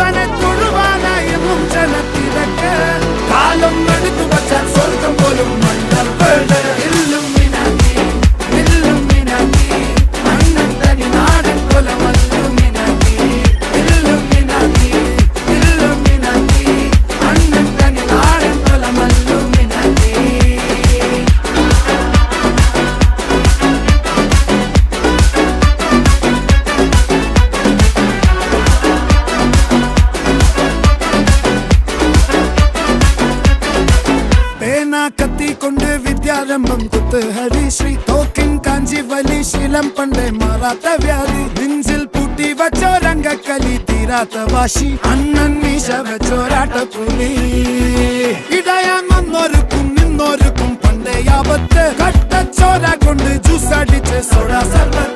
planet வீணா கத்தி கொண்டு வித்யாரம்பம் குத்து ஹரிஸ்ரீ தோக்கின் காஞ்சி வலி சீலம் பண்டை மாறாத வியாதி. நெஞ்சில் பூட்டி வச்சோ ரங்க கலி தீராத வாஷி அண்ணன் மீச வச்சோ ராட்ட புலி இதயம் முன்னோருக்கும் நின்னோருக்கும் பண்டைய ஆபத்து கட்ட சோரா கொண்டு ஜூஸ் அடிச்சு சோடா சர்வ